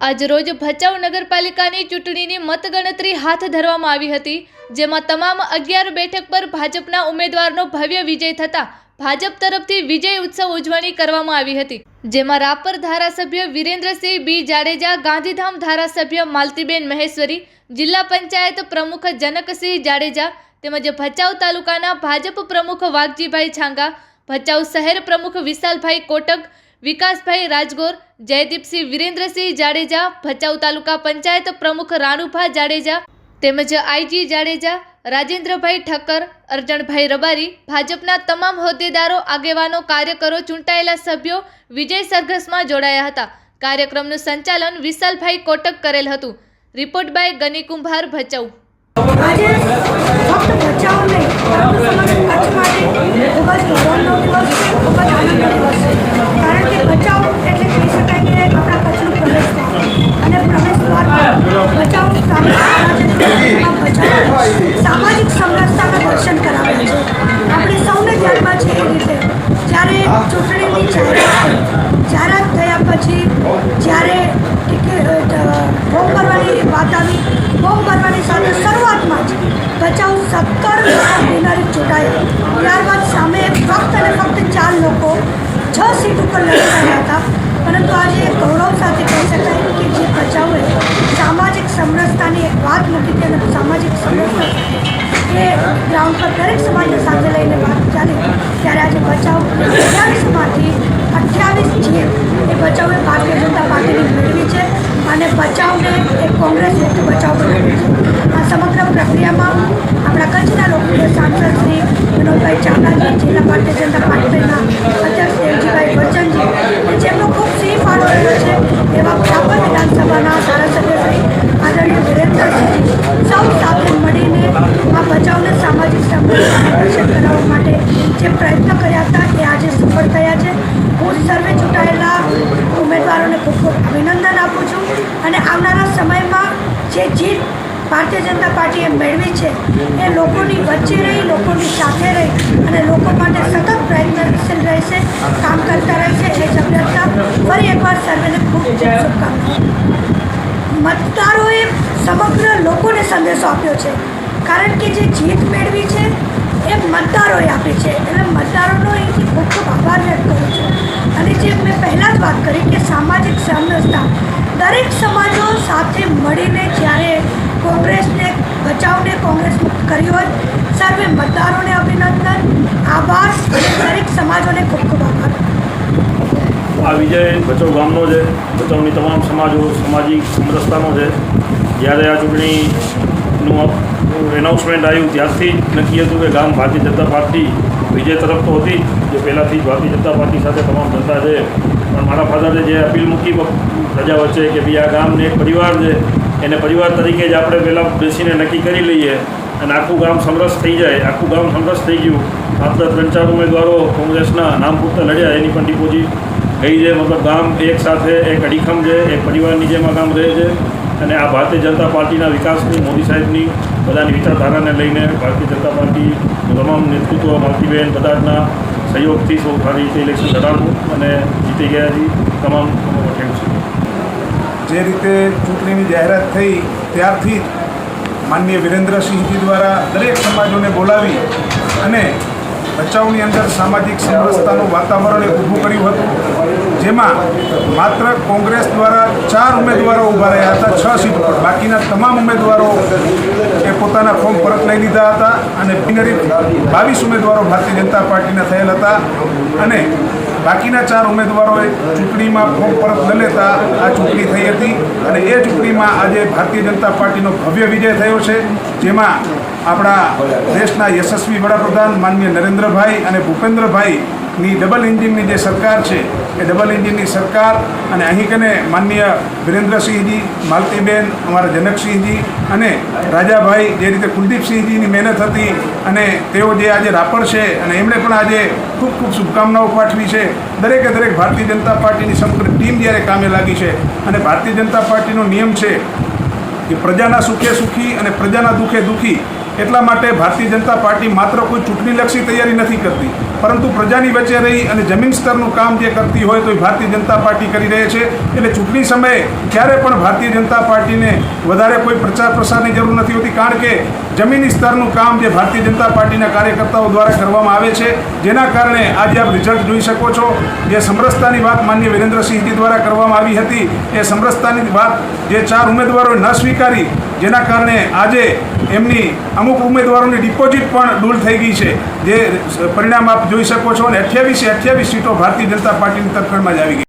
આજરોજ ભચાઉ નગરપાલિકાની ચૂંટણીની મતગણતરી હાથ ધરવામાં આવી હતી, જેમાં તમામ અગિયાર બેઠક પર ભાજપના ઉમેદવારનો ભવ્ય વિજય થતા ભાજપ તરફથી વિજય ઉત્સવ ઉજવણી કરવામાં આવી હતી, જેમાં રાપર ધારાસભ્ય વિરેન્દ્રસિંહ બી જાડેજા, ગાંધીધામ ધારાસભ્ય માલતીબેન મહેશ્વરી, જિલ્લા પંચાયત પ્રમુખ જનકસિંહ જાડેજા તેમજ ભચાઉ તાલુકાના ભાજપ પ્રમુખ વાઘજીભાઈ છાંગા, ભચાઉ શહેર પ્રમુખ વિશાલભાઈ કોટક વિકાસભાઈ રાજગોર, જયદીપસિંહ વિરેન્દ્રસિંહ જાડેજા, ભચાઉ તાલુકા પંચાયત પ્રમુખ રાણુભા જાડેજા, તેમજ આઈજી જાડેજા, રાજેન્દ્રભાઈ ઠક્કર, અર્જણભાઈ રબારી, ભાજપના તમામ હોદ્દેદારો, આગેવાનો, કાર્યકરો ચૂંટાયેલા સભ્યો વિજય સરઘસમાં જોડાયા હતા. કાર્યક્રમનું સંચાલન વિશાલભાઈ કોટક કરેલ હતું. રિપોર્ટ બાય ગની કુંભાર ભચાઉ ખૂબ જ ગૌરવનો દિવસ, ખૂબ પ્રક્રિયામાં આપણા કચ્છના લોકપ્રિય સાંસદ શ્રી વિનોદભાઈ ચાવડાજી, જિલ્લા ભારતીય જનતા પાર્ટીના અધ્યક્ષ દેવજીભાઈ બચ્ચનજી જેમનો ખૂબ સિંહ ફાળો રહ્યો છે એવા રાપર વિધાનસભાના ધારાસભ્ય શ્રી આદરણીય વિરેન્દ્રસિંહજી સૌ સાથે મળીને આ બચાવને સામાજિક સમૃદ્ધિ દર્શન કરાવવા માટે જે પ્રયત્ન કર્યા હતા એ આજે સફળ થયા છે. હું સર્વે ચૂંટાયેલા ઉમેદવારોને ખૂબ ખૂબ અભિનંદન આપું છું અને આવનારા સમયમાં જે જીત ભારતીય જનતા પાર્ટીએ મેળવી છે એ લોકોની વચ્ચે રહી, લોકોની સાથે રહી અને લોકો માટે સતત પ્રયત્નશીલ રહેશે, કામ કરતા રહેશે એ જ ફરી એકવાર સર્વેને ખૂબ શુભકામના મતદારોએ સમગ્ર લોકોને સંદેશો આપ્યો છે. કારણ કે જે જીત મેળવી છે એ મતદારોએ આપી છે. એટલે મતદારોનો અહીંથી ખૂબ ખૂબ આભાર વ્યક્ત કરું છું. અને જે મેં પહેલાં જ વાત કરી કે સામાજિક સમરસતા દરેક સમાજો સાથે મળીને જ્યારે કોંગ્રેસને, બચાવને કોંગ્રેસ મુક્ત કર્યું હોત સર્વે મતદારોને અભિનંદન. આભાર. અને દરેક સમાજોને ખૂબ ખૂબ આભાર. આ વિજય ભચાઉ ગામનો છે. ભચાઉની તમામ સમાજો સામાજિક સમરસતાનો છે. જ્યારે આ ચૂંટણીનું એનાઉન્સમેન્ટ આવ્યું, ત્યારથી નક્કી હતું કે ગામ ભારતીય જનતા પાર્ટી વિજય તરફ તો હતી, જે પહેલાંથી જ ભારતીય જનતા પાર્ટી સાથે તમામ જનતા છે. પણ મારા ફાધરે જે અપીલ મૂકી પ્રજા વચ્ચે કે ભાઈ આ ગામને એક પરિવાર છે, એને પરિવાર તરીકે જ આપણે પહેલાં બેસીને નક્કી કરી લઈએ અને આખું ગામ સમરસ થઈ જાય. આખું ગામ સમરસ થઈ ગયું. માત્ર ત્રણ ચાર ઉમેદવારો કોંગ્રેસના નામ પૂરતા લડ્યા, એની પણ ડિપોઝિટ ગઈ છે. મતલબ ગામ એક સાથે, એક અડીખમ છે, એક પરિવારની જેમ ગામ રહે છે. અને આ ભારતીય જનતા પાર્ટીના વિકાસની, મોદી સાહેબની બધાની વિચારધારાને લઈને ભારતીય જનતા પાર્ટી તમામ નેતૃત્વ માલતીબેન બધાના સહયોગથી સૌ સારી રીતે ઇલેક્શન લડાડવું અને જીતી ગયા છીએ તમામ થેન્ક છે? જે રીતે ચૂંટણીની જાહેરાત થઈ, ત્યારથી માનનીય વિરેન્દ્રસિંહજી દ્વારા દરેક સમાજોને બોલાવી અને ભચાઉની અંદર સામાજિક સમરસતાનું વાતાવરણ ઊભું કર્યું હતું, જેમાં માત્ર કોંગ્રેસ દ્વારા ચાર ઉમેદવારો ઊભા રહ્યા હતા, છ સીટ. પર બાકીના તમામ ઉમેદવારો એ પોતાના ફોર્મ પરત લઈ લીધા હતા અને બિનરી બાવીસ ઉમેદવારો ભારતીય જનતા પાર્ટીના થયેલ હતા. અને બાકીના ચાર ઉમેદવારોએ ચૂંટણીમાં ફોર્મ પરત ન લેતા આ ચૂંટણી થઈ હતી. અને એ ચૂંટણીમાં આજે ભારતીય જનતા પાર્ટીનો ભવ્ય વિજય થયો છે, જેમાં આપણા દેશના યશસ્વી વડાપ્રધાન માનનીય નરેન્દ્રભાઈ અને ભૂપેન્દ્રભાઈની ડબલ એન્જિનની જે સરકાર છે, એ ડબલ એન્જિનની સરકાર અને અહીં કને માનનીય વિરેન્દ્રસિંહજી, માલતીબેન, અમારા જનકસિંહજી અને રાજાભાઈ જે રીતે કુલદીપસિંહજીની મહેનત હતી અને તેઓ જે આજે રાપર છે અને એમણે પણ આજે ખૂબ ખૂબ શુભકામનાઓ પાઠવી છે. દરેકે દરેક ભારતીય જનતા પાર્ટીની સમગ્ર ટીમ જ્યારે કામે લાગી છે અને ભારતીય જનતા પાર્ટીનો નિયમ છે કે પ્રજાના સુખે સુખી અને પ્રજાના દુઃખે દુઃખી એટલા માટે ભારતીય જનતા પાર્ટી માત્ર કોઈ ચૂંટણીલક્ષી તૈયારી નથી કરતી. પરંતુ પ્રજાની વચ્ચે રહી અને જમીન સ્તરનું કામ જે કરતી હોય તો એ ભારતીય જનતા પાર્ટી કરી રહી છે. એટલે ચૂંટણી સમયે ક્યારે પણ ભારતીય જનતા પાર્ટીને વધારે કોઈ પ્રચાર પ્રસારની જરૂર નથી હોતી. કારણ કે જમીની સ્તરનું કામ જે ભારતીય જનતા પાર્ટીના કાર્યકર્તાઓ દ્વારા કરવામાં આવે છે, જેના કારણે આજે આપ રિઝલ્ટ જોઈ શકો છો. જે સમરસતાની વાત માન્ય વિરેન્દ્રસિંહજી દ્વારા કરવામાં આવી હતી, એ સમરસતાની વાત જે ચાર ઉમેદવારોએ ન સ્વીકારી, જેના કારણે આજે એમની અમુક ઉમેદવારોની ડિપોઝિટ પણ ડૂલ થઈ ગઈ છે. જે પરિણામ આપ જોઈ શકો છો અને અઠ્યાવીસે અઠ્યાવીસ સીટો ભારતીય જનતા પાર્ટીની તરફેણમાં જ આવી ગઈ